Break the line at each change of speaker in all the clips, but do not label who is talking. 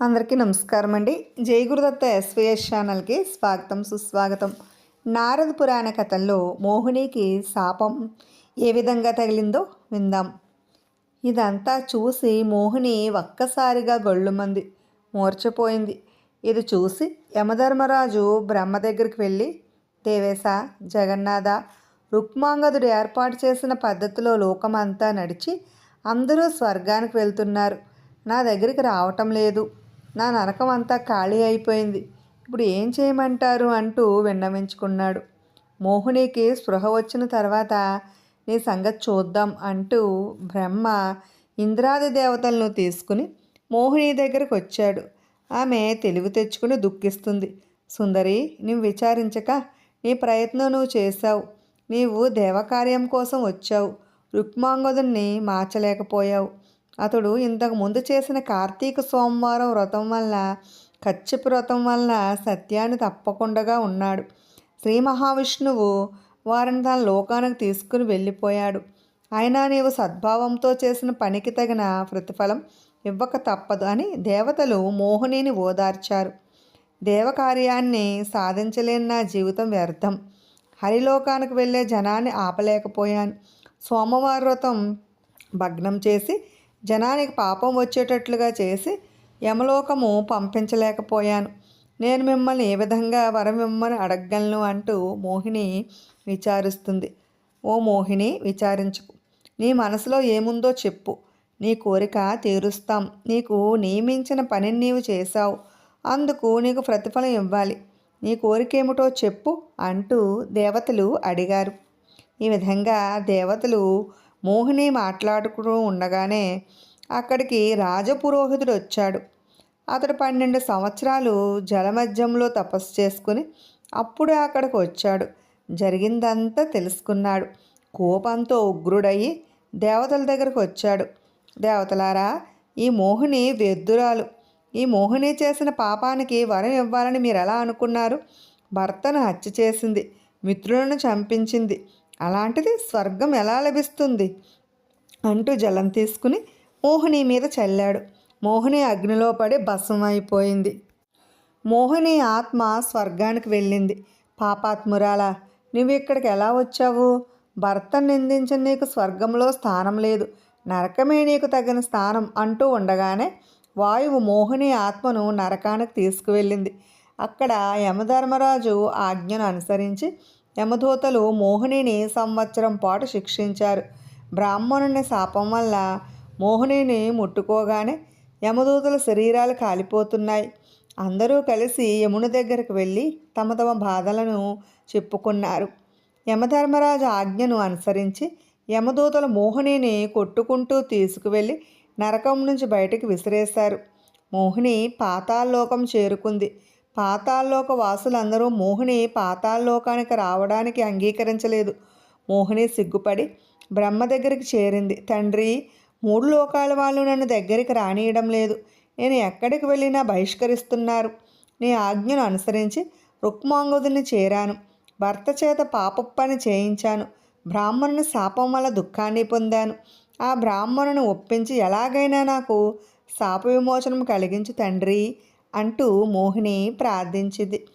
అందరికీ నమస్కారం అండి జై గురుదత్త ఎస్విఎస్ ఛానల్కి స్వాగతం సుస్వాగతం. నారద పురాణ కథల్లో మోహినికి శాపం ఏ విధంగా తగిలిందో విందాం. ఇదంతా చూసి మోహిని ఒక్కసారిగా గొళ్ళుమంది మూర్చపోయింది ఇది చూసి యమధర్మరాజు బ్రహ్మ దగ్గరికి వెళ్ళి దేవేశ జగన్నాథ రుక్మాంగదుడు ఏర్పాటు చేసిన పద్ధతిలో లోకమంతా నడిచి అందరూ స్వర్గానికి వెళ్తున్నారు. నా దగ్గరికి రావటం లేదు. నా నరకం అంతా ఖాళీ అయిపోయింది. ఇప్పుడు ఏం చేయమంటారు? అంటూ విన్నవించుకున్నాడు. మోహినికి స్పృహ వచ్చిన తర్వాత నీ సంగతి చూద్దాం అంటూ బ్రహ్మ ఇంద్రాది దేవతలను తీసుకుని మోహిని దగ్గరకు వచ్చాడు. ఆమె తెలివి తెచ్చుకుని దుఃఖిస్తుంది. సుందరి నువ్వు విచారించక. నీ ప్రయత్నం నువ్వు చేశావు. నీవు దేవకార్యం కోసం వచ్చావు. రుక్మాంగదుని మార్చలేకపోయావు. అతడు ఇంతకు ముందు చేసిన కార్తీక సోమవారం వ్రతం వల్ల కచ్చిపు వ్రతం వలన సత్యాన్ని తప్పకుండా ఉన్నాడు. శ్రీ మహావిష్ణువు వారిని తన లోకానికి తీసుకుని వెళ్ళిపోయాడు. అయినా నీవు సద్భావంతో చేసిన పనికి తగిన ప్రతిఫలం ఇవ్వక తప్పదు అని దేవతలు మోహినిని ఓదార్చారు. దేవకార్యాన్ని సాధించలేని నా జీవితం వ్యర్థం. హరిలోకానికి వెళ్ళే జనాన్ని ఆపలేకపోయాను. సోమవారం వ్రతం భగ్నం చేసి జనానికి పాపం వచ్చేటట్లుగా చేసి యమలోకము పంపించలేకపోయాను. నేను మిమ్మల్ని ఏ విధంగా వరం ఇమ్మని అడగలను అంటూ మోహిని విచారిస్తుంది. ఓ మోహిని విచారించుకు. నీ మనసులో ఏముందో చెప్పు. నీ కోరిక తీరుస్తాం. నీకు నియమించిన పనిని నీవు చేశావు. అందుకు నీకు ప్రతిఫలం ఇవ్వాలి. నీ కోరిక ఏమిటో చెప్పు అంటూ దేవతలు అడిగారు. ఈ విధంగా దేవతలు మోహిని మాట్లాడుకుంటూ ఉండగానే అక్కడికి రాజపురోహితుడు వచ్చాడు. అతడు పన్నెండు సంవత్సరాలు జలమధ్యంలో తపస్సు చేసుకుని అప్పుడే అక్కడికి వచ్చాడు. జరిగిందంతా తెలుసుకున్నాడు. కోపంతో ఉగ్రుడయ్యి దేవతల దగ్గరకు వచ్చాడు. దేవతలారా ఈ మోహిని వెద్దురాలు ఈ మోహిని చేసిన పాపానికి వరం ఇవ్వాలని మీరు ఎలా అనుకున్నారు? భర్తను హత్య చేసింది మిత్రులను చంపించింది అలాంటిది స్వర్గం ఎలా లభిస్తుంది? అంటూ జలం తీసుకుని మోహిని మీద చల్లాడు. మోహిని అగ్నిలో పడి భస్మమైపోయింది మోహిని ఆత్మ స్వర్గానికి వెళ్ళింది. పాపాత్మురాల నువ్వు ఇక్కడికి ఎలా వచ్చావు? భర్త నిందించిన నీకు స్వర్గంలో స్థానం లేదు. నరకమే నీకు తగిన స్థానం అంటూ ఉండగానే వాయువు మోహిని ఆత్మను నరకానికి తీసుకువెళ్ళింది. అక్కడ యమధర్మరాజు ఆజ్ఞను అనుసరించి యమదూతలు మోహినిని సంవత్సరం పాటు శిక్షించారు. బ్రాహ్మణుని శాపం వల్ల మోహినిని ముట్టుకోగానే యమదూతల శరీరాలు కాలిపోతున్నాయి. అందరూ కలిసి యముని దగ్గరకు వెళ్ళి తమ తమ బాధలను చెప్పుకున్నారు. యమధర్మరాజు ఆజ్ఞను అనుసరించి యమదూతలు మోహినిని కొట్టుకుంటూ తీసుకువెళ్ళి నరకం నుంచి బయటకు విసిరేశారు. మోహిని పాతాల్లోకం చేరుకుంది. పాతాల్లోక వాసులందరూ మోహిని పాతాల్లోకానికి రావడానికి అంగీకరించలేదు. మోహిని సిగ్గుపడి బ్రహ్మ దగ్గరికి చేరింది. తండ్రి మూడు లోకాల వాళ్ళు నన్ను దగ్గరికి రానియడం లేదు. నేను ఎక్కడికి వెళ్ళినా బహిష్కరిస్తున్నారు. నీ ఆజ్ఞను అనుసరించి రుక్మాంగుదిని చేరాను. భర్త చేత పాప పని చేయించాను. బ్రాహ్మణుని శాపం వల్ల దుఃఖాన్ని పొందాను. ఆ బ్రాహ్మణుని ఒప్పించి ఎలాగైనా నాకు శాప విమోచనం కలిగించు తండ్రి అంటూ మోహిని ప్రార్థించింది.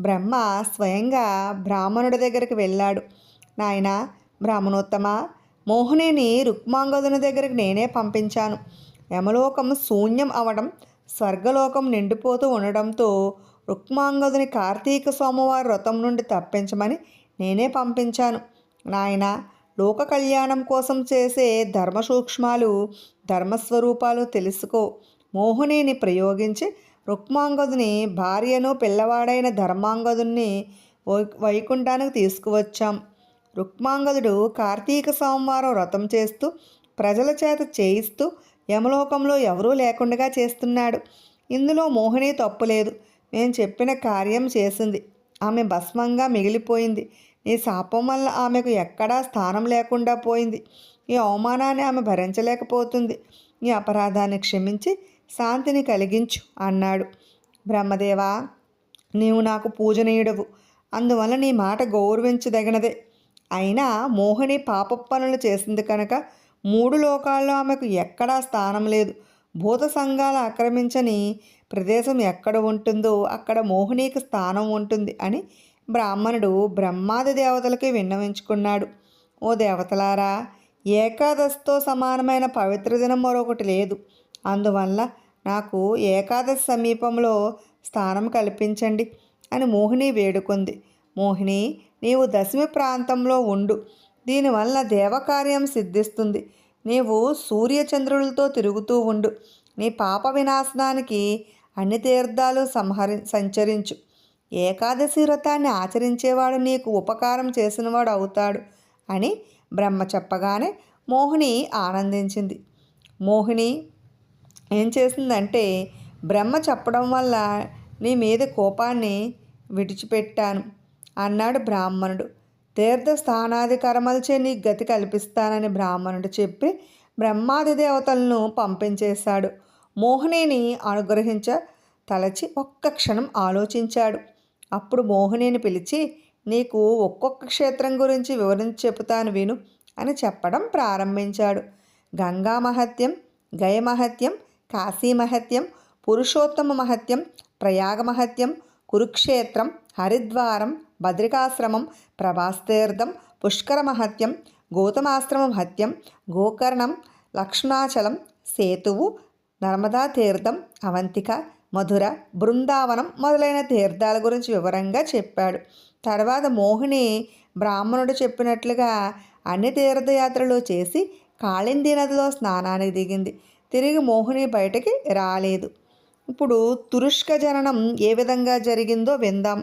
బ్రహ్మ స్వయంగా బ్రాహ్మణుడి దగ్గరికి వెళ్ళాడు. నాయన బ్రాహ్మణోత్తమ మోహినిని రుక్మాంగదుని దగ్గరికి నేనే పంపించాను. యమలోకం శూన్యం అవడం స్వర్గలోకం నిండిపోతూ ఉండడంతో రుక్మాంగదుని కార్తీక స్వామివారి వ్రతం నుండి తప్పించమని నేనే పంపించాను. నాయన లోక కళ్యాణం కోసం చేసే ధర్మ సూక్ష్మాలు ధర్మస్వరూపాలు తెలుసుకో. మోహినిని ప్రయోగించి రుక్మాంగదుని భార్యను పిల్లవాడైన ధర్మాంగదుని వైకుంఠానికి తీసుకువచ్చాం. రుక్మాంగదుడు కార్తీక సోమవారం వ్రతం చేస్తూ ప్రజల చేత చేయిస్తూ యమలోకంలో ఎవరూ లేకుండా చేస్తున్నాడు. ఇందులో మోహిని తప్పులేదు నేను చెప్పిన కార్యం చేసింది. ఆమె భస్మంగా మిగిలిపోయింది. నీ శాపం వల్ల ఆమెకు ఎక్కడా స్థానం లేకుండా పోయింది. ఈ అవమానాన్ని ఆమె భరించలేకపోతుంది. ఈ అపరాధాన్ని క్షమించి శాంతిని కలిగించు అన్నాడు. బ్రహ్మదేవా నీవు నాకు పూజనీయుడవు. అందువల్ల నీ మాట గౌరవించదగినదే. అయినా మోహిని పాప పనులు చేసింది కనుక మూడు లోకాల్లో ఆమెకు ఎక్కడా స్థానం లేదు. భూత సంఘాలు ఆక్రమించని ప్రదేశం ఎక్కడ ఉంటుందో అక్కడ మోహినికి స్థానం ఉంటుంది అని బ్రాహ్మణుడు బ్రహ్మాది దేవతలకి విన్నవించుకున్నాడు. ఓ దేవతలారా ఏకాదశితో సమానమైన పవిత్ర దినం మరొకటి లేదు. అందువల్ల నాకు ఏకాదశి సమీపంలో స్థానం కల్పించండి అని మోహిని వేడుకుంది. మోహిని నీవు దశమి ప్రాంతంలో ఉండు. దీనివల్ల దేవకార్యం సిద్ధిస్తుంది. నీవు సూర్యచంద్రులతో తిరుగుతూ ఉండు. నీ పాప వినాశనానికి అన్ని తీర్థాలు సంహరి సంచరించు. ఏకాదశి వ్రతాన్ని ఆచరించేవాడు నీకు ఉపకారం చేసినవాడు అవుతాడు అని బ్రహ్మ చెప్పగానే మోహిని ఆనందించింది. మోహిని ఏం చేసిందంటే బ్రహ్మ చెప్పడం వల్ల నీ మీద కోపాన్ని విడిచిపెట్టాను అన్నాడు బ్రాహ్మణుడు. తీర్థ స్థానాది కర్మలచే నీ గతి కల్పిస్తానని బ్రాహ్మణుడు చెప్పి బ్రహ్మాది దేవతలను పంపించేశాడు. మోహినిని అనుగ్రహించ తలచి ఒక్క క్షణం ఆలోచించాడు. అప్పుడు మోహినిని పిలిచి నీకు ఒక్కొక్క క్షేత్రం గురించి వివరించి చెబుతాను విను అని చెప్పడం ప్రారంభించాడు. గంగా మహత్యం గయ మహత్యం కాశీ మహత్యం పురుషోత్తమ మహత్యం ప్రయాగ మహత్యం కురుక్షేత్రం హరిద్వారం బద్రికాశ్రమం ప్రభాస్తీర్థం పుష్కర మహత్యం హత్యం మహత్యం గోకర్ణం లక్ష్మణాచలం సేతువు నర్మదా తీర్థం అవంతిక మధుర బృందావనం మొదలైన తీర్థాల గురించి వివరంగా చెప్పాడు. తర్వాత మోహిని బ్రాహ్మణుడు చెప్పినట్లుగా అన్ని తీర్థయాత్రలు చేసి కాళింది నదిలో స్నానానికి దిగింది. తిరిగి మోహిని బయటకి రాలేదు. ఇప్పుడు తురుష్క జననం ఏ విధంగా జరిగిందో విందాం.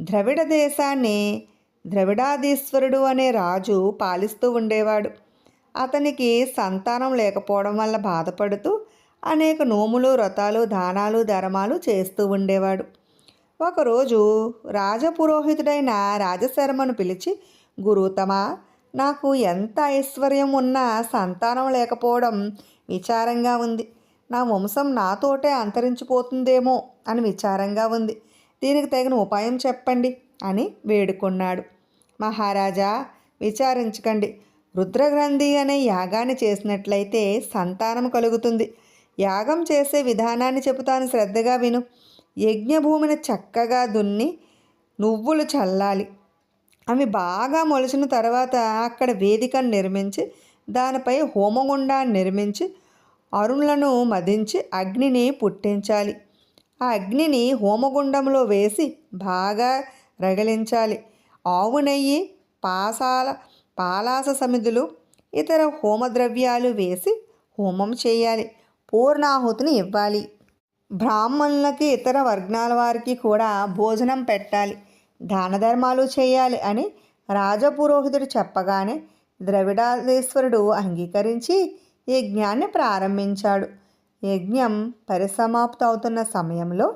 ద్రవిడ దేశాన్ని ద్రవిడాధీశ్వరుడు అనే రాజు పాలిస్తూ ఉండేవాడు. అతనికి సంతానం లేకపోవడం వల్ల బాధపడుతూ అనేక నోములు వ్రతాలు దానాలు ధర్మాలు చేస్తూ ఉండేవాడు. ఒకరోజు రాజపురోహితుడైన రాజశర్మను పిలిచి గురుతమా నాకు ఎంత ఐశ్వర్యం ఉన్నా సంతానం లేకపోవడం విచారంగా ఉంది. నా వంశం నాతోటే అంతరించిపోతుందేమో అని విచారంగా ఉంది. దీనికి తగిన ఉపాయం చెప్పండి అని వేడుకున్నాడు. మహారాజా విచారించకండి. రుద్రగ్రంథి అనే యాగాన్ని చేసినట్లయితే సంతానం కలుగుతుంది. యాగం చేసే విధానాన్ని చెబుతాను శ్రద్ధగా విను. యజ్ఞభూమిని చక్కగా దున్ని నువ్వులు చల్లాలి. అవి బాగా మొలిచిన తర్వాత అక్కడ వేదికను నిర్మించి దానిపై హోమగుండాన్ని నిర్మించి అరుణులను మదించి అగ్నిని పుట్టించాలి. ఆ అగ్నిని హోమగుండంలో వేసి బాగా రగిలించాలి. ఆవు నెయ్యి పాసాల పాలాస సమిధులు ఇతర హోమద్రవ్యాలు వేసి హోమం చేయాలి. పూర్ణాహుతిని ఇవ్వాలి. బ్రాహ్మణులకి ఇతర వర్గాల వారికి కూడా భోజనం పెట్టాలి. దాన ధర్మాలు చేయాలి అని రాజపురోహితుడు చెప్పగానే ద్రవిడాధేశ్వరుడు అంగీకరించి యజ్ఞాన్ని ప్రారంభించాడు. యజ్ఞం పరిసమాప్తవుతున్న సమయంలో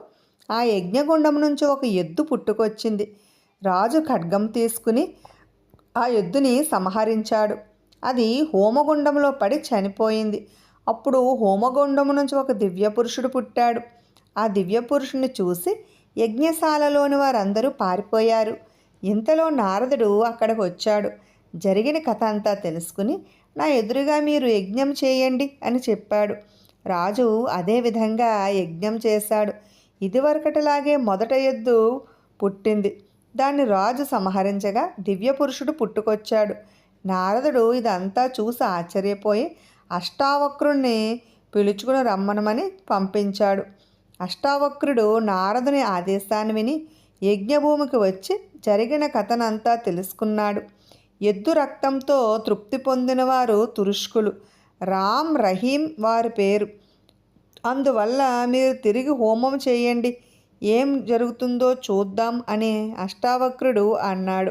ఆ యజ్ఞగుండం నుంచి ఒక ఎద్దు పుట్టుకొచ్చింది. రాజు ఖడ్గం తీసుకుని ఆ ఎద్దుని సంహరించాడు. అది హోమగుండంలో పడి చనిపోయింది. అప్పుడు హోమగుండం నుంచి ఒక దివ్య పురుషుడు పుట్టాడు. ఆ దివ్య పురుషుని చూసి యజ్ఞశాలలోని వారందరూ పారిపోయారు. ఇంతలో నారదుడు అక్కడికి వచ్చాడు జరిగిన కథ అంతా తెలుసుకుని నా ఎదురుగా మీరు యజ్ఞం చేయండి అని చెప్పాడు. రాజు అదే విధంగా యజ్ఞం చేశాడు. ఇదివరకటిలాగే మొదట ఎద్దు పుట్టింది. దాన్ని రాజు సంహరించగా దివ్య పురుషుడు పుట్టుకొచ్చాడు. నారదుడు ఇదంతా చూసి ఆశ్చర్యపోయి అష్టావక్రుణ్ణి పిలుచుకుని రమ్మనమని పంపించాడు. అష్టావక్రుడు నారదుని ఆదేశాన్ని విని యజ్ఞభూమికి వచ్చి జరిగిన కథనంతా తెలుసుకున్నాడు. ఎద్దు రక్తంతో తృప్తి పొందినవారు తురుష్కులు. రామ్ రహీం వారి పేరు. అందువల్ల మీరు తిరిగి హోమం చేయండి. ఏం జరుగుతుందో చూద్దాం అని అష్టావక్రుడు అన్నాడు.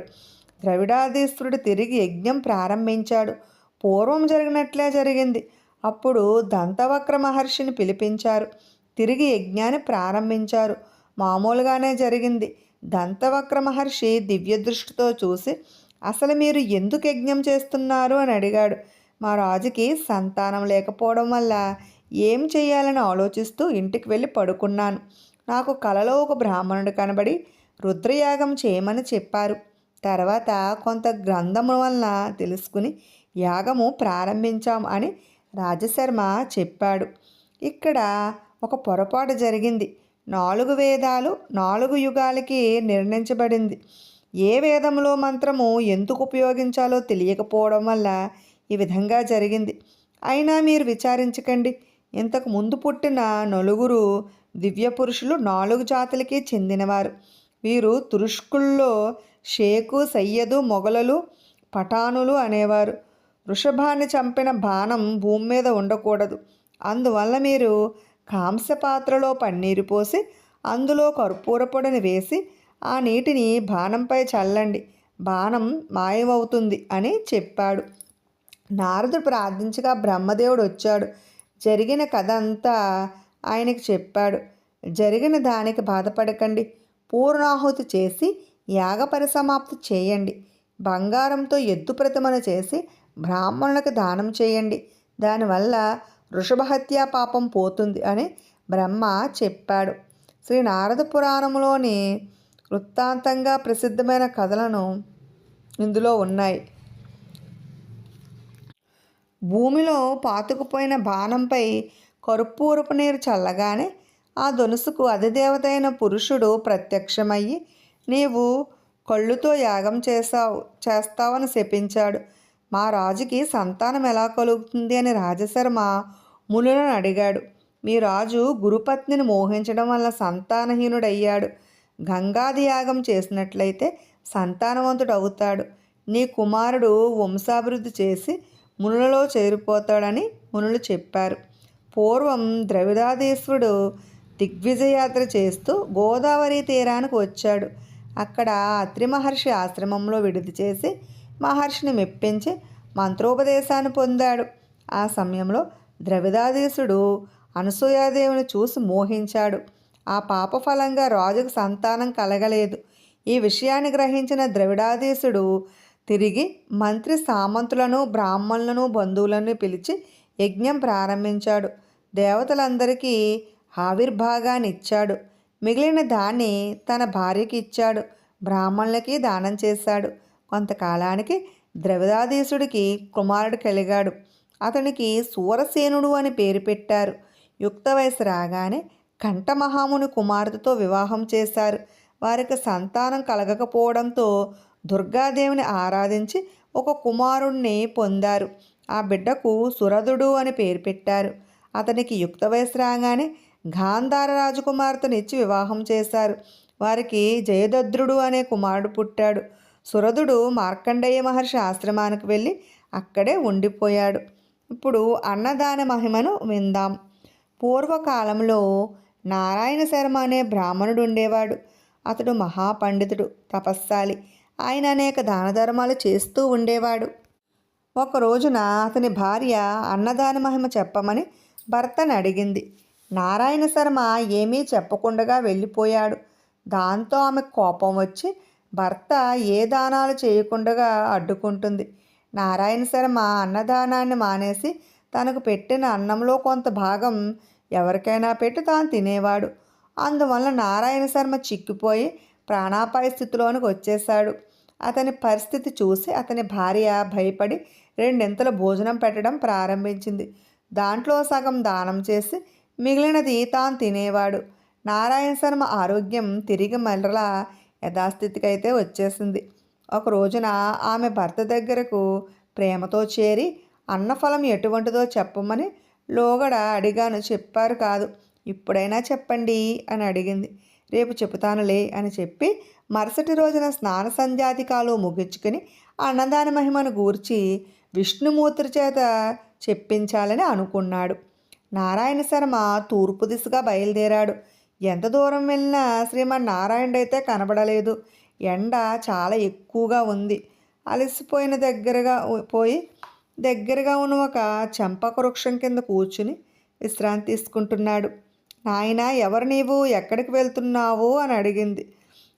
ద్రవిడాధీశ్వరుడు తిరిగి యజ్ఞం ప్రారంభించాడు. పూర్వం జరిగినట్లే జరిగింది. అప్పుడు దంతవక్ర మహర్షిని పిలిపించారు. తిరిగి యజ్ఞాన్ని ప్రారంభించారు. మామూలుగానే జరిగింది. దంతవక్ర మహర్షి దివ్య దృష్టితో చూసి అసలు మీరు ఎందుకు యజ్ఞం చేస్తున్నారు అని అడిగాడు. మా రాజుకి సంతానం లేకపోవడం వల్ల ఏం చేయాలని ఆలోచిస్తూ ఇంటికి వెళ్ళి పడుకున్నాను. నాకు కలలో ఒక బ్రాహ్మణుడు కనబడి రుద్రయాగం చేయమని చెప్పారు. తర్వాత కొంత గ్రంథము వలన తెలుసుకుని యాగము ప్రారంభించాం అని రాజశర్మ చెప్పాడు. ఇక్కడ ఒక పొరపాటు జరిగింది. నాలుగు వేదాలు నాలుగు యుగాలకి నిర్ణయించబడింది. ఏ వేదంలో మంత్రము ఎందుకు ఉపయోగించాలో తెలియకపోవడం వల్ల ఈ విధంగా జరిగింది. అయినా మీరు విచారించకండి. ఇంతకు ముందు పుట్టిన నలుగురు దివ్య పురుషులు నాలుగు జాతులకి చెందినవారు. వీరు తురుష్కుల్లో షేకు సయ్యదు మొగలలు పఠానులు అనేవారు. వృషభాన్ని చంపిన బాణం భూమి మీద ఉండకూడదు. అందువల్ల మీరు కాంస్య పాత్రలో పన్నీరు పోసి అందులో కర్పూర పొడిని వేసి ఆ నీటిని బాణంపై చల్లండి. బాణం మాయమవుతుంది అని చెప్పాడు. నారదుడు ప్రార్థించగా బ్రహ్మదేవుడు వచ్చాడు. జరిగిన కథ అంతా ఆయనకి చెప్పాడు. జరిగిన దానికి బాధపడకండి. పూర్ణాహుతి చేసి యాగ పరిసమాప్తి చేయండి. బంగారంతో ఎద్దు ప్రతిమను చేసి బ్రాహ్మణులకు దానం చేయండి. దానివల్ల వృషభహత్యా పాపం పోతుంది అని బ్రహ్మ చెప్పాడు. శ్రీ నారద పురాణంలోని వృత్తాంతంగా ప్రసిద్ధమైన కథలను ఇందులో ఉన్నాయి. భూమిలో పాతుకుపోయిన బాణంపై కర్పూరపు నీరు చల్లగానే ఆ దొనుసుకు అధిదేవతైన పురుషుడు ప్రత్యక్షమయ్యి నీవు కళ్ళుతో యాగం చేసావు చేస్తావని శపించాడు. మా రాజుకి సంతానం ఎలా కలుగుతుంది? అని రాజశర్మ మునులను అడిగాడు. మీ రాజు గురుపత్నిని మోహించడం వల్ల సంతానహీనుడయ్యాడు. గంగాది యాగం చేసినట్లయితే సంతానవంతుడు అవుతాడు నీ కుమారుడు వంశాభివృద్ధి చేసి మునులలో చేరిపోతాడని మునులు చెప్పారు. పూర్వం ద్రవిడాధీశ్వరుడు దిగ్విజయాత్ర చేస్తూ గోదావరి తీరానికి వచ్చాడు. అక్కడ అత్రి మహర్షి ఆశ్రమంలో విడిది చేసి మహర్షిని మెప్పించి మంత్రోపదేశాన్ని పొందాడు. ఆ సమయంలో ద్రవిదాధీశుడు అనసూయాదేవిని చూసి మోహించాడు. ఆ పాప ఫలంగా రాజుకు సంతానం కలగలేదు. ఈ విషయాన్ని గ్రహించిన ద్రవిడాధీశుడు తిరిగి మంత్రి సామంతులను బ్రాహ్మణులను బంధువులను పిలిచి యజ్ఞం ప్రారంభించాడు. దేవతలందరికీ ఆవిర్భాగాన్ని ఇచ్చాడు. మిగిలిన దాన్ని తన భార్యకి ఇచ్చాడు. బ్రాహ్మణులకి దానం చేశాడు. కొంతకాలానికి ద్రవిదాధీశుడికి కుమారుడు కలిగాడు. అతనికి సూరసేనుడు అని పేరు పెట్టారు. యుక్త వయసు రాగానే కంఠమహాముని కుమార్తెతో వివాహం చేశారు. వారికి సంతానం కలగకపోవడంతో దుర్గాదేవిని ఆరాధించి ఒక కుమారుణ్ణి పొందారు. ఆ బిడ్డకు సురదుడు అని పేరు పెట్టారు. అతనికి యుక్త వయసు రాగానే గాంధార రాజకుమార్తెనిచ్చి వివాహం చేశారు. వారికి జయదద్రుడు అనే కుమారుడు పుట్టాడు. సురదుడు మార్కండేయ మహర్షి ఆశ్రమానికి వెళ్ళి అక్కడే ఉండిపోయాడు. ఇప్పుడు అన్నదాన మహిమను విందాం. పూర్వకాలంలో నారాయణ శర్మ అనే బ్రాహ్మణుడు ఉండేవాడు అతడు మహాపండితుడు తపస్సాలి ఆయన అనేక దాన ధర్మాలు చేస్తూ ఉండేవాడు. ఒక రోజున అతని భార్య అన్నదాన మహిమ చెప్పమని భర్తను అడిగింది. నారాయణ శర్మ ఏమీ చెప్పకుండా వెళ్ళిపోయాడు. దాంతో ఆమె కోపం వచ్చి భర్త ఏ దానాలు చేయకుండా అడ్డుకుంటుంది. నారాయణ శర్మ అన్నదానాన్ని మానేసి తనకు పెట్టిన అన్నంలో కొంత భాగం ఎవరికైనా పెట్టి తాను తినేవాడు. అందువల్ల నారాయణ శర్మ చిక్కిపోయి ప్రాణాపాయ స్థితిలోనికి వచ్చేశాడు. అతని పరిస్థితి చూసి అతని భార్య భయపడి రెండింతల భోజనం పెట్టడం ప్రారంభించింది. దాంట్లో సగం దానం చేసి మిగిలినది తాను తినేవాడు. నారాయణ శర్మ ఆరోగ్యం తిరిగి మరలా యథాస్థితికి అయితే వచ్చేసింది. ఒక రోజున ఆమె భర్త దగ్గరకు ప్రేమతో చేరి అన్నఫలం ఎటువంటిదో చెప్పమని లోగడ అడిగాను. చెప్పారు కాదు. ఇప్పుడైనా చెప్పండి అని అడిగింది. రేపు చెబుతానులే అని చెప్పి మరుసటి రోజున స్నాన సంధ్యాధికాలు ముగించుకుని అన్నదాన మహిమను గూర్చి విష్ణుమూర్తి చేత చెప్పించాలని అనుకున్నాడు. నారాయణ శర్మ తూర్పు దిశగా బయలుదేరాడు. ఎంత దూరం వెళ్ళినా శ్రీమన్నారాయణుడు అయితే కనబడలేదు. ఎండ చాలా ఎక్కువగా ఉంది. అలసిపోయిన దగ్గరగా పోయి దగ్గరగా ఉన్న ఒక చంపక వృక్షం కింద కూర్చుని విశ్రాంతి తీసుకుంటున్నాడు. నాయన ఎవరు నీవు? ఎక్కడికి వెళ్తున్నావు? అని అడిగింది.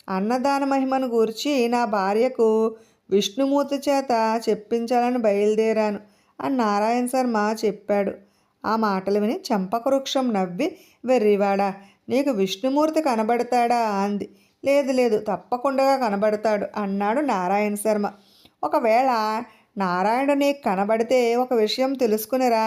అన్నదాన మహిమను గూర్చి నా భార్యకు విష్ణుమూర్తి చేత చెప్పించాలని బయలుదేరాను అని నారాయణ శర్మ చెప్పాడు. ఆ మాటలు విని చంపక వృక్షం నవ్వి వెర్రివాడా నీకు విష్ణుమూర్తి కనబడతాడా? అంది. లేదు లేదు తప్పకుండా కనబడతాడు అన్నాడు నారాయణ శర్మ. ఒకవేళ నారాయణ నీకు కనబడితే ఒక విషయం తెలుసుకునిరా.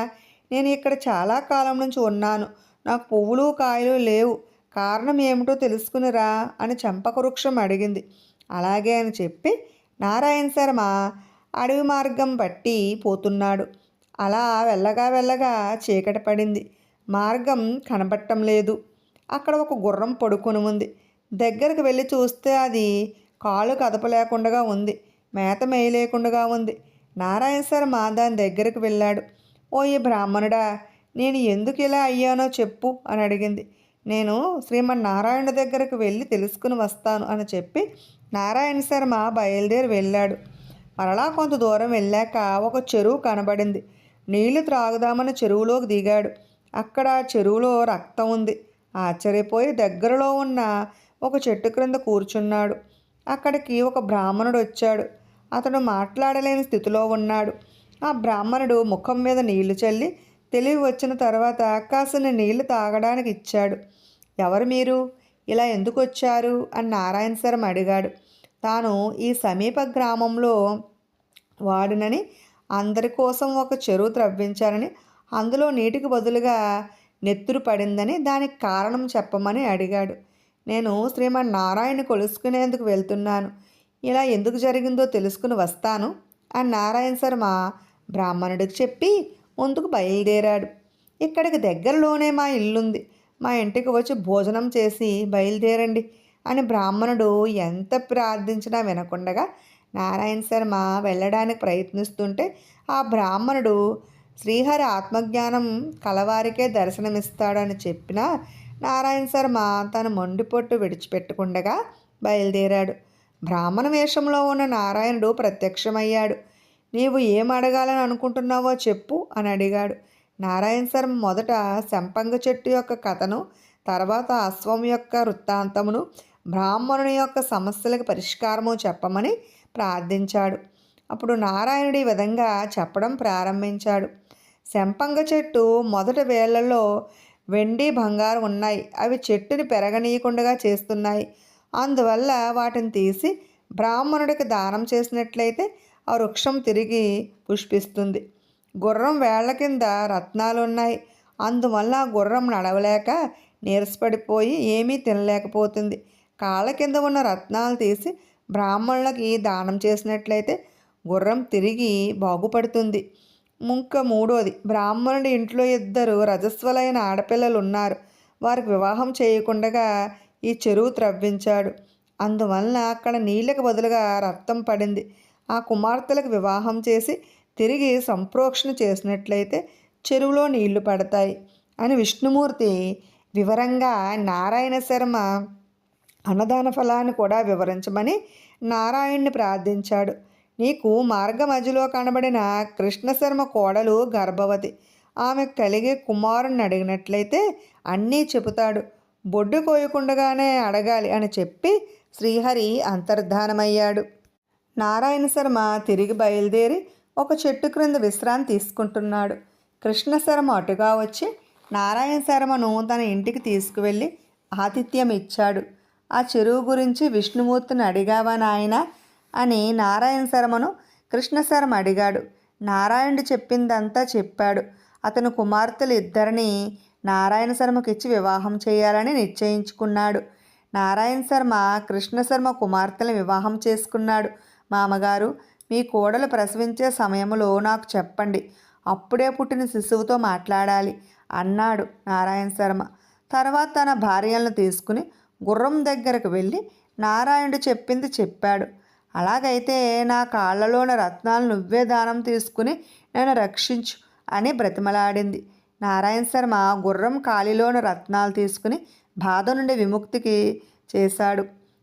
నేను ఇక్కడ చాలా కాలం నుంచి ఉన్నాను. నాకు పువ్వులు కాయలు లేవు. కారణం ఏమిటో తెలుసుకునిరా అని చంపక వృక్షం అడిగింది. అలాగే అని చెప్పి నారాయణ శర్మ అడవి మార్గం బట్టి పోతున్నాడు. అలా వెళ్ళగా వెళ్ళగా చీకటి పడింది. మార్గం కనబట్టం లేదు. అక్కడ ఒక గుర్రం పడుకొని ఉంది. దగ్గరకు వెళ్ళి చూస్తే అది కాలు కదపలేకుండా ఉంది. మేత మేయలేకుండా ఉంది. నారాయణ శర్మ దాని దగ్గరకు వెళ్ళాడు. ఓ ఈ బ్రాహ్మణుడా నేను ఎందుకు ఇలా అయ్యానో చెప్పు అని అడిగింది. నేను శ్రీమన్నారాయణ దగ్గరకు వెళ్ళి తెలుసుకుని వస్తాను అని చెప్పి నారాయణ శర్మ బయలుదేరి వెళ్ళాడు. మరలా కొంత దూరం వెళ్ళాక ఒక చెరువు కనబడింది. నీళ్ళు త్రాగుదామని చెరువులోకి దిగాడు. అక్కడ చెరువులో రక్తం ఉంది. ఆశ్చర్యపోయి దగ్గరలో ఉన్న ఒక చెట్టు క్రింద కూర్చున్నాడు. అక్కడికి ఒక బ్రాహ్మణుడు వచ్చాడు. అతడు మాట్లాడలేని స్థితిలో ఉన్నాడు. ఆ బ్రాహ్మణుడు ముఖం మీద నీళ్ళు చల్లి తెలివి వచ్చిన తర్వాత కాసిన నీళ్ళు తాగడానికి ఇచ్చాడు. ఎవరు మీరు? ఇలా ఎందుకు వచ్చారు? అని నారాయణ శర్మ అడిగాడు. తాను ఈ సమీప గ్రామంలో వాడినని అందరి కోసం ఒక చెరువు త్రవ్వించారని అందులో నీటికి బదులుగా నెత్తురు పడిందని దానికి కారణం చెప్పమని అడిగాడు. నేను శ్రీమన్నారాయణ కొలుసుకునేందుకు వెళ్తున్నాను. ఇలా ఎందుకు జరిగిందో తెలుసుకుని వస్తాను అని నారాయణ శర్మ బ్రాహ్మణుడికి చెప్పి ముందుకు బయలుదేరాడు. ఇక్కడికి దగ్గరలోనే మా ఇల్లుంది. మా ఇంటికి వచ్చి భోజనం చేసి బయలుదేరండి అని బ్రాహ్మణుడు ఎంత ప్రార్థించినా వినకుండగా నారాయణ శర్మ వెళ్ళడానికి ప్రయత్నిస్తుంటే ఆ బ్రాహ్మణుడు శ్రీహరి ఆత్మజ్ఞానం కలవారికే దర్శనమిస్తాడని చెప్పిన నారాయణ శర్మ తన మొండిపొట్టు విడిచిపెట్టుకుండగా బయలుదేరాడు. బ్రాహ్మణ వేషంలో ఉన్న నారాయణుడు ప్రత్యక్షమయ్యాడు. నీవు ఏం అడగాలని అనుకుంటున్నావో చెప్పు అని అడిగాడు. నారాయణ శర్మ మొదట శంపంగ చెట్టు యొక్క కథను తర్వాత అశ్వం యొక్క వృత్తాంతమును బ్రాహ్మణుని యొక్క సమస్యలకు పరిష్కారము చెప్పమని ప్రార్థించాడు. అప్పుడు నారాయణుడి ఈ విధంగా చెప్పడం ప్రారంభించాడు. శంపంగ చెట్టు మొదటి వేళ్ళలో వెండి బంగారం ఉన్నాయి. అవి చెట్టుని పెరగనీయకుండా చేస్తున్నాయి. అందువల్ల వాటిని తీసి బ్రాహ్మణుడికి దానం చేసినట్లయితే ఆ వృక్షం తిరిగి పుష్పిస్తుంది. గుర్రం వేళ్ళ కింద రత్నాలు ఉన్నాయి. అందువల్ల ఆ గుర్రం నడవలేక నీరసపడిపోయి ఏమీ తినలేకపోతుంది. కాళ్ళ కింద ఉన్న రత్నాలు తీసి బ్రాహ్మణులకి దానం చేసినట్లయితే గుర్రం తిరిగి బాగుపడుతుంది. ఇంకా మూడోది బ్రాహ్మణుడి ఇంట్లో ఇద్దరు రజస్వలైన ఆడపిల్లలు ఉన్నారు. వారికి వివాహం చేయకుండా ఈ చెరువు త్రవ్వించాడు. అందువలన అక్కడ నీళ్ళకి బదులుగా రక్తం పడింది. ఆ కుమార్తెలకు వివాహం చేసి తిరిగి సంప్రోక్షణ చేసినట్లయితే చెరువులో నీళ్ళు పడతాయి అని విష్ణుమూర్తి వివరంగా నారాయణ శర్మ అన్నదాన ఫలాన్ని కూడా వివరించమని నారాయణ్ణి ప్రార్థించాడు. నీకు మార్గ మధ్యలో కనబడిన కృష్ణశర్మ కోడలు గర్భవతి. ఆమె కలిగే కుమారుణ్ణి అడిగినట్లయితే అన్నీ చెబుతాడు. బొడ్డు కోయకుండగానే అడగాలి అని చెప్పి శ్రీహరి అంతర్ధానమయ్యాడు. నారాయణ శర్మ తిరిగి బయలుదేరి ఒక చెట్టు క్రింద విశ్రాంతి తీసుకుంటున్నాడు. కృష్ణ శర్మ అటుగా వచ్చి నారాయణ శర్మను తన ఇంటికి తీసుకువెళ్ళి ఆతిథ్యం ఇచ్చాడు. ఆ చెరువు గురించి విష్ణుమూర్తిని అడిగావా నాయన? అని నారాయణ శర్మను కృష్ణ శర్మ అడిగాడు. నారాయణుడు చెప్పిందంతా చెప్పాడు. అతను కుమార్తెలు ఇద్దరిని నారాయణ శర్మకిచ్చి వివాహం చేయాలని నిశ్చయించుకున్నాడు. నారాయణ శర్మ కృష్ణ శర్మ కుమార్తెలను వివాహం చేసుకున్నాడు. మామగారు మీ కోడలు ప్రసవించే సమయంలో నాకు చెప్పండి. అప్పుడే పుట్టిన శిశువుతో మాట్లాడాలి అన్నాడు నారాయణ శర్మ. తర్వాత తన భార్యలను తీసుకుని గుర్రం దగ్గరకు వెళ్ళి నారాయణుడు చెప్పింది చెప్పాడు. అలాగైతే నా కాళ్ళలోని రత్నాలు నువ్వే దానం తీసుకుని నన్ను రక్షించు అని బ్రతిమలాడింది. నారాయణ శర్మ గుర్రం కాలిలోని రత్నాలు తీసుకుని బాధ నుండి విముక్తికి చేశాడు.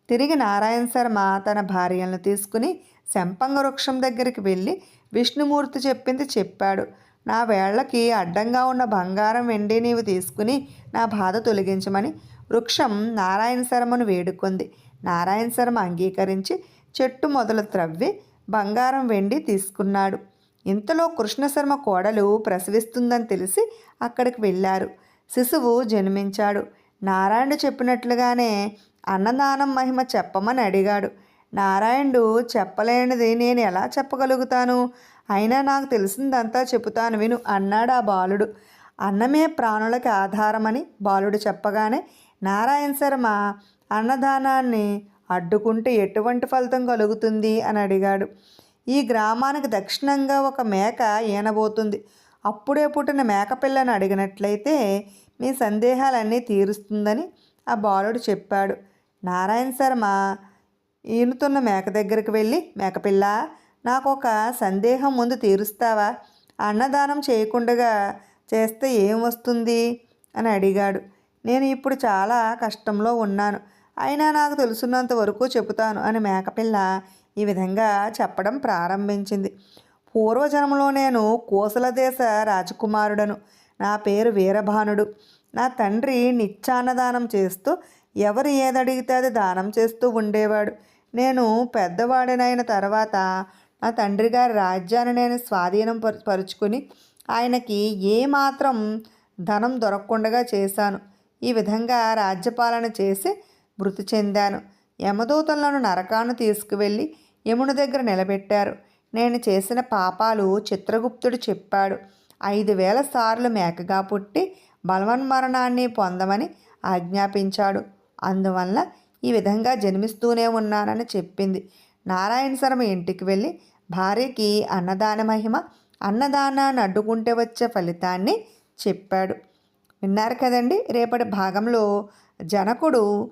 తిరిగి నారాయణ శర్మ తన భార్యలను తీసుకుని శంపంగ వృక్షం దగ్గరికి వెళ్ళి విష్ణుమూర్తి చెప్పింది చెప్పాడు. నా వేళ్ళకి అడ్డంగా ఉన్న బంగారం వెండి నీవు తీసుకుని నా బాధ తొలగించమని వృక్షం నారాయణ శర్మను వేడుకుంది. నారాయణ శర్మ అంగీకరించి చెట్టు మొదలు త్రవ్వి బంగారం వెండి తీసుకున్నాడు. ఇంతలో కృష్ణశర్మ కోడలు ప్రసవిస్తుందని తెలిసి అక్కడికి వెళ్ళారు. శిశువు జన్మించాడు. నారాయణుడు చెప్పినట్లుగానే అన్నదానం మహిమ చెప్పమని అడిగాడు. నారాయణుడు చెప్పలేనిది నేను ఎలా చెప్పగలుగుతాను? అయినా నాకు తెలిసిందంతా చెబుతాను విను అన్నాడు ఆ బాలుడు. అన్నమే ప్రాణులకి ఆధారమని బాలుడు చెప్పగానే నారాయణ శర్మ అన్నదానాన్ని అడ్డుకుంటే ఎటువంటి ఫలితం కలుగుతుంది అని అడిగాడు. ఈ గ్రామానికి దక్షిణంగా ఒక మేక ఈనబోతుంది. అప్పుడే పుట్టిన మేకపిల్లను అడిగినట్లయితే మీ సందేహాలన్నీ తీరుస్తుందని ఆ బాలుడు చెప్పాడు. నారాయణ శర్మ ఈనుతున్న మేక దగ్గరికి వెళ్ళి మేకపిల్ల నాకు ఒక సందేహం ముందు తీరుస్తావా? అన్నదానం చేయకుండా చేస్తే ఏం వస్తుంది? అని అడిగాడు. నేను ఇప్పుడు చాలా కష్టంలో ఉన్నాను. అయినా నాకు తెలుసున్నంత వరకు చెబుతాను అని మేకపిల్ల ఈ విధంగా చెప్పడం ప్రారంభించింది. పూర్వజన్మలో నేను కోసల దేశ రాజకుమారుడను. నా పేరు వీరభానుడు. నా తండ్రి నిత్యాన్నదానం చేస్తూ ఎవరు ఏదడిగితే అది దానం చేస్తూ ఉండేవాడు. నేను పెద్దవాడినైన తర్వాత నా తండ్రి గారి రాజ్యాన్ని నేను స్వాధీనం పరుచుకుని ఆయనకి ఏమాత్రం ధనం దొరకకుండా చేశాను. ఈ విధంగా రాజ్యపాలన చేసి మృతి చెందాను. యమదూతలను నరకాను తీసుకువెళ్ళి యముని దగ్గర నిలబెట్టారు. నేను చేసిన పాపాలు చిత్రగుప్తుడు చెప్పాడు. ఐదు వేల సార్లు మేకగా పుట్టి బలవన్మరణాన్ని పొందమని ఆజ్ఞాపించాడు. అందువల్ల ఈ విధంగా జన్మిస్తూనే ఉన్నానని చెప్పింది. నారాయణ శర్మ ఇంటికి వెళ్ళి భార్యకి అన్నదాన మహిమ అన్నదానాన్ని అడ్డుకుంటే వచ్చే ఫలితాన్ని చెప్పాడు. విన్నారు కదండి రేపటి భాగంలో జనకుడు